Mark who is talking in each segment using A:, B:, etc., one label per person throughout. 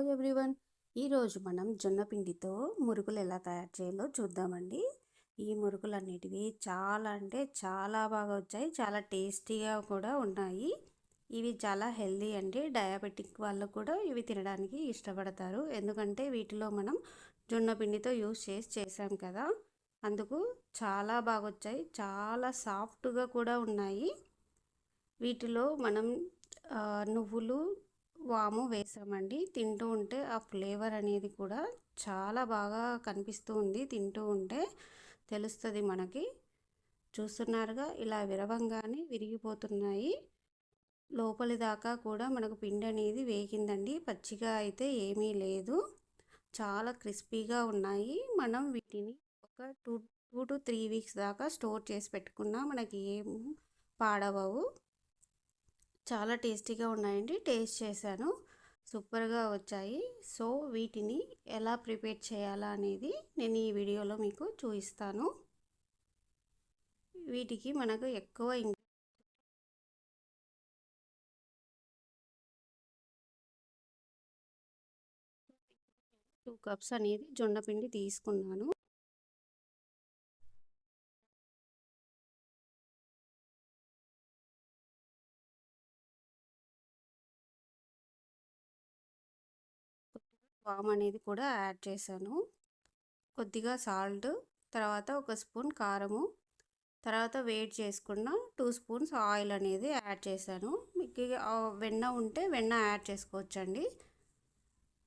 A: Hello everyone. ఈరోజు మనం జొన్నపిండితో మురుకులు ఎలా తయారు చేయాలో చూద్దామండి. ఈ మురుకులు అన్నిటివి చాలా అంటే చాలా బాగా వచ్చాయి చాలా టేస్టీగా కూడా ఉన్నాయి. ఇవి చాలా హెల్దీ అండి. డయాబెటిక్ వాళ్ళు కూడా ఇవి తినడానికి ఇష్టపడతారు. ఎందుకంటే వీటిలో మనం జొన్నపిండితో యూస్ చేసి చేసాం కదా. అందుకు చాలా బాగా వచ్చాయి చాలా సాఫ్ట్గా కూడా ఉన్నాయి. వీటిలో మనం నువ్వులు వాము వేసామండి. తింటూ ఉంటే ఆ ఫ్లేవర్ అనేది కూడా చాలా బాగా కనిపిస్తూ ఉంది. తింటూ ఉంటే తెలుస్తుంది మనకి. చూస్తున్నారుగా ఇలా విరవంగానే విరిగిపోతున్నాయి. లోపలి దాకా కూడా మనకు పిండి అనేది వేగిందండి. పచ్చిగా అయితే ఏమీ లేదు. చాలా క్రిస్పీగా ఉన్నాయి. మనం వీటిని ఒక two two to three weeks దాకా స్టోర్ చేసి పెట్టుకున్నా మనకి ఏం పాడవవు. చాలా టేస్టీగా ఉన్నాయండి. టేస్ట్ చేశాను. సూపర్గా వచ్చాయి. సో వీటిని ఎలా ప్రిపేర్ చేయాలా అనేది నేను ఈ వీడియోలో మీకు చూపిస్తాను. వీటికి మనకు ఎక్కువ టూ కప్స్ అనేది జొండపిండి తీసుకున్నాను. వామ్ అనేది కూడా యాడ్ చేశాను. కొద్దిగా సాల్ట్ తర్వాత ఒక స్పూన్ కారము తర్వాత వేడి చేసుకున్న టూ స్పూన్స్ ఆయిల్ అనేది యాడ్ చేశాను. మీకు వెన్న ఉంటే వెన్న యాడ్ చేసుకోవచ్చండి.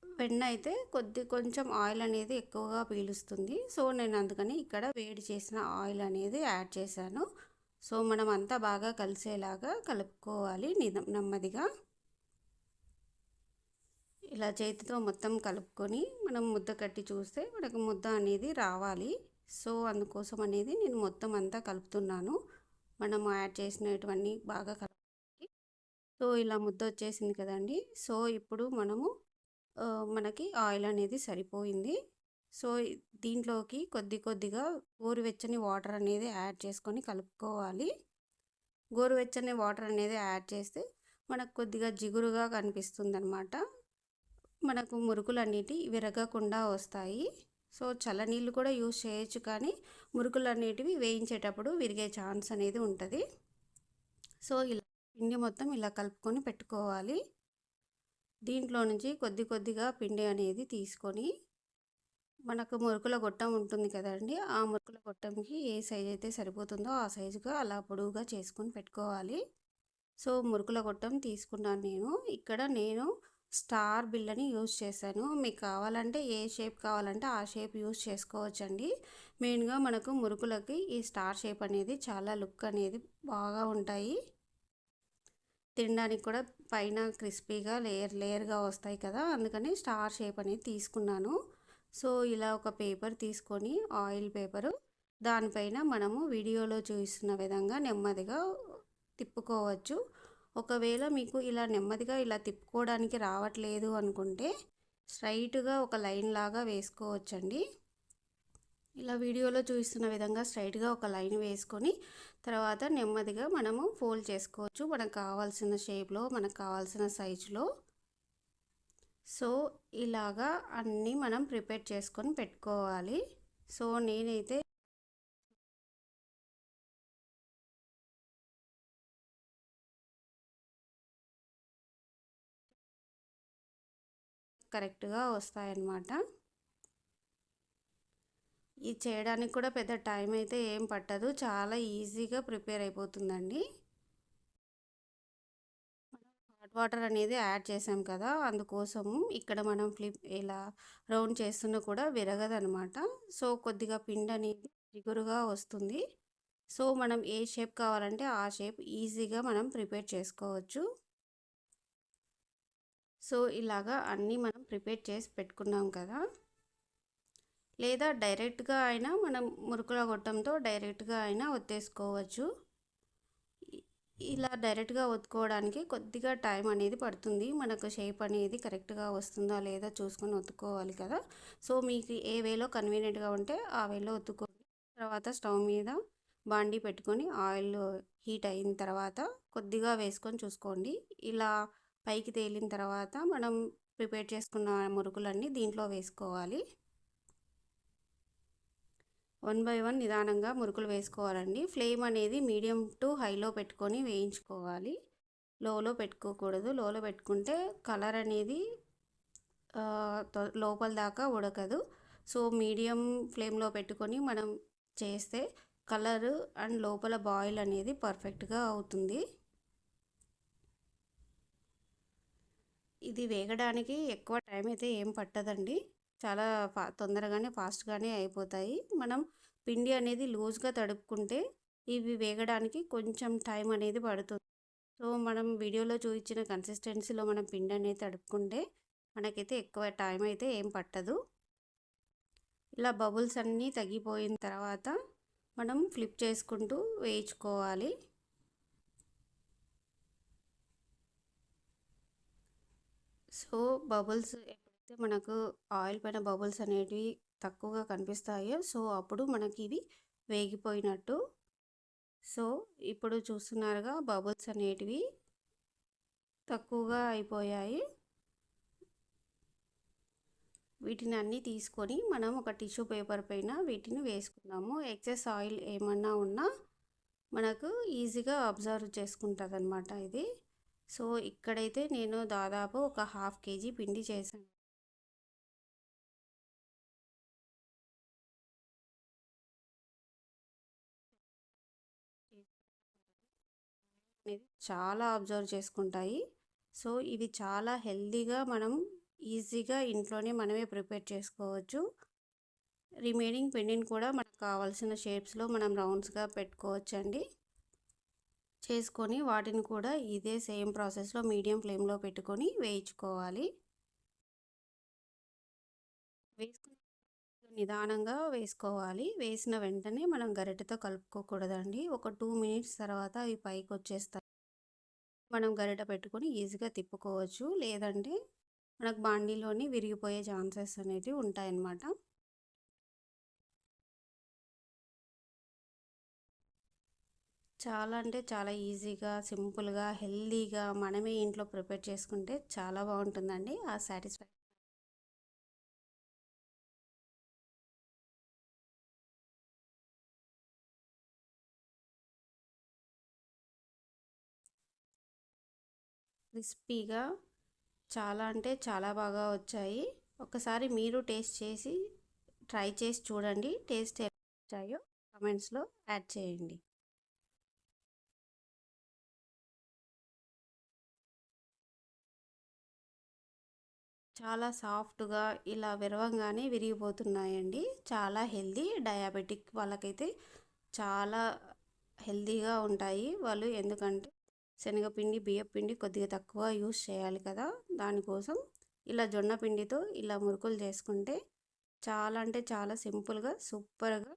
A: వెన్న అయితే కొద్ది కొంచెం ఆయిల్ అనేది ఎక్కువగా పీలుస్తుంది. సో నేను అందుకని ఇక్కడ వేడి చేసిన ఆయిల్ అనేది యాడ్ చేశాను. సో మనం అంతా బాగా కలిసేలాగా కలుపుకోవాలి నెమ్మదిగా. ఇలా చేతితో మొత్తం కలుపుకొని మనం ముద్ద కట్టి చూస్తే మనకు ముద్ద అనేది రావాలి. సో అందుకోసం అనేది నేను మొత్తం అంతా కలుపుతున్నాను. మనం యాడ్ చేసినటువన్నీ బాగా కలుపుకి సో ఇలా ముద్ద వచ్చేసింది కదండి. సో ఇప్పుడు మనము మనకి ఆయిల్ అనేది సరిపోయింది. సో దీంట్లోకి కొద్ది కొద్దిగా గోరువెచ్చని వాటర్ అనేది యాడ్ చేసుకొని కలుపుకోవాలి. గోరువెచ్చని వాటర్ అనేది యాడ్ చేస్తే మనకు కొద్దిగా జిగురుగా కనిపిస్తుంది అనమాట మనకు మురుకులు అనేటివి విరగకుండా వస్తాయి. సో చల్లనీళ్ళు కూడా యూజ్ చేయొచ్చు కానీ మురుకులు అనేటివి వేయించేటప్పుడు విరిగే ఛాన్స్ అనేది ఉంటుంది. సో ఇలా పిండి మొత్తం ఇలా కలుపుకొని పెట్టుకోవాలి. దీంట్లో నుంచి కొద్ది కొద్దిగా పిండి అనేది తీసుకొని మనకు మురుకుల గొట్టం ఉంటుంది కదండి ఆ మురుకుల గొట్టంకి ఏ సైజ్ అయితే సరిపోతుందో ఆ సైజుగా అలా పొడువుగా చేసుకొని పెట్టుకోవాలి. సో మురుకుల గొట్టం తీసుకున్నాను నేను. ఇక్కడ నేను స్టార్ బిల్లని యూజ్ చేశాను. మీకు కావాలంటే ఏ షేప్ కావాలంటే ఆ షేప్ యూజ్ చేసుకోవచ్చండి. మెయిన్గా మనకు మురుకులకి ఈ స్టార్ షేప్ అనేది చాలా లుక్ అనేది బాగా ఉంటాయి. తినడానికి కూడా పైన క్రిస్పీగా లేయర్ లేయర్గా వస్తాయి కదా అందుకని స్టార్ షేప్ అనేది తీసుకున్నాను. సో ఇలా ఒక పేపర్ తీసుకొని ఆయిల్ పేపరు దానిపైన మనము వీడియోలో చూపిస్తున్న విధంగా నెమ్మదిగా తిప్పుకోవచ్చు. ఒకవేళ మీకు ఇలా నెమ్మదిగా ఇలా తిప్పుకోవడానికి రావట్లేదు అనుకుంటే స్ట్రైట్గా ఒక లైన్ లాగా వేసుకోవచ్చండి. ఇలా వీడియోలో చూపిస్తున్న విధంగా స్ట్రైట్గా ఒక లైన్ వేసుకొని తర్వాత నెమ్మదిగా మనము ఫోల్డ్ చేసుకోవచ్చు. మనకు కావాల్సిన షేప్లో మనకు కావాల్సిన సైజులో. సో ఇలాగా అన్నీ మనం ప్రిపేర్ చేసుకొని పెట్టుకోవాలి. సో నేనైతే కరెక్ట్గా వస్తాయన్నమాట. ఇది చేయడానికి కూడా పెద్ద టైం అయితే ఏం పట్టదు. చాలా ఈజీగా ప్రిపేర్ అయిపోతుందండి. హాట్ వాటర్ అనేది యాడ్ చేసాం కదా అందుకోసం ఇక్కడ మనం ఫ్లిప్ ఇలా రౌండ్ చేస్తున్నా కూడా విరగదనమాట సో కొద్దిగా పిండి అనేది జిగురుగా వస్తుంది. సో మనం ఏ షేప్ కావాలంటే ఆ షేప్ ఈజీగా మనం ప్రిపేర్ చేసుకోవచ్చు. సో ఇలాగా అన్నీ మనం ప్రిపేర్ చేసి పెట్టుకున్నాం కదా. లేదా డైరెక్ట్గా అయినా మనం మురుకుల గొట్టంతో డైరెక్ట్గా అయినా ఒత్తేసుకోవచ్చు. ఇలా డైరెక్ట్గా ఒత్తుకోవడానికి కొద్దిగా టైం అనేది పడుతుంది. మనకు షేప్ అనేది కరెక్ట్గా వస్తుందా లేదా చూసుకొని ఒత్తుకోవాలి కదా. సో మీకు ఏ వేలో కన్వీనియంట్గా ఉంటే ఆ వేలో ఒత్తుకోండి. తర్వాత స్టవ్ మీద బాండీ పెట్టుకొని ఆయిల్ హీట్ అయిన తర్వాత కొద్దిగా వేసుకొని చూసుకోండి. ఇలా పైకి తేలిన తర్వాత మనం ప్రిపేర్ చేసుకున్న మురుకులన్నీ దీంట్లో వేసుకోవాలి. వన్ బై వన్ నిదానంగా మురుకులు వేసుకోవాలండి. ఫ్లేమ్ అనేది మీడియం టు హైలో పెట్టుకొని వేయించుకోవాలి. లోలో పెట్టుకోకూడదు. లోలో పెట్టుకుంటే కలర్ అనేది లోపల దాకా ఉడకదు. సో మీడియం ఫ్లేమ్లో పెట్టుకొని మనం చేస్తే కలర్ అండ్ లోపల బాయిల్ అనేది పర్ఫెక్ట్గా అవుతుంది. ఇది వేగడానికి ఎక్కువ టైం అయితే ఏం పట్టదండి. చాలా ఫా తొందరగానే ఫాస్ట్గానే అయిపోతాయి. మనం పిండి అనేది లూజ్గా తడుపుకుంటే ఇవి వేగడానికి కొంచెం టైం అనేది పడుతుంది. సో మనం వీడియోలో చూపించిన కన్సిస్టెన్సీలో మనం పిండి అనేది తడుపుకుంటే మనకైతే ఎక్కువ టైం అయితే ఏం పట్టదు. ఇలా బబుల్స్ అన్నీ తగ్గిపోయిన తర్వాత మనం ఫ్లిప్ చేసుకుంటూ వేయించుకోవాలి. సో బబుల్స్ ఎప్పుడైతే మనకు ఆయిల్ పైన బబుల్స్ అనేటివి తక్కువగా కనిపిస్తాయో సో అప్పుడు మనకి ఇవి వేగిపోయినట్టు. సో ఇప్పుడు చూస్తున్నారుగా బబుల్స్ అనేటివి తక్కువగా అయిపోయాయి. వీటిని అన్నీ తీసుకొని మనం ఒక టిష్యూ పేపర్ పైన వీటిని వేసుకుందాము. ఎక్సెస్ ఆయిల్ ఏమన్నా ఉన్నా మనకు ఈజీగా అబ్జర్వ్ చేసుకుంటుంది అనమాట ఇది. సో ఇక్కడైతే నేను దాదాపు ఒక హాఫ్ కేజీ పిండి చేశాను. చాలా అబ్జర్వ్ చేసుకుంటాయి. సో ఇవి చాలా హెల్తీగా మనం ఈజీగా ఇంట్లోనే మనమే ప్రిపేర్ చేసుకోవచ్చు. రిమైనింగ్ పిండిని కూడా మనకు కావాల్సిన షేప్స్లో మనం రౌండ్స్గా పెట్టుకోవచ్చండి. చేసుకొని వాటిని కూడా ఇదే సేమ్ ప్రాసెస్లో మీడియం ఫ్లేమ్లో పెట్టుకొని వేయించుకోవాలి. వేసుకుని నిదానంగా వేసుకోవాలి. వేసిన వెంటనే మనం గరిటెతో కలుపుకోకూడదండి. ఒక టూ మినిట్స్ తర్వాత అవి పైకి వచ్చేస్తాయి. మనం గరిట పెట్టుకొని ఈజీగా తిప్పుకోవచ్చు. లేదంటే మనకు బాండీలోని విరిగిపోయే ఛాన్సెస్ అనేవి ఉంటాయన్నమాట. చాలా అంటే చాలా ఈజీగా సింపుల్గా హెల్తీగా మనమే ఇంట్లో ప్రిపేర్ చేసుకుంటే చాలా బాగుంటుందండి. ఆ సాటిస్ఫై క్రిస్పీగా చాలా అంటే చాలా బాగా వచ్చాయి. ఒకసారి మీరు టేస్ట్ చేసి ట్రై చేసి చూడండి. టేస్ట్ ఎలా వచ్చాయో కమెంట్స్లో యాడ్ చేయండి. చాలా సాఫ్ట్గా ఇలా విరవంగానే విరిగిపోతున్నాయండి. చాలా హెల్దీ డయాబెటిక్ వాళ్ళకైతే చాలా హెల్దీగా ఉంటాయి వాళ్ళు. ఎందుకంటే శనగపిండి బియ్యపిండి కొద్దిగా తక్కువ యూస్ చేయాలి కదా. దానికోసం ఇలా జొన్న పిండితో ఇలా మురుకులు చేసుకుంటే చాలా అంటే చాలా సింపుల్గా సూపర్గా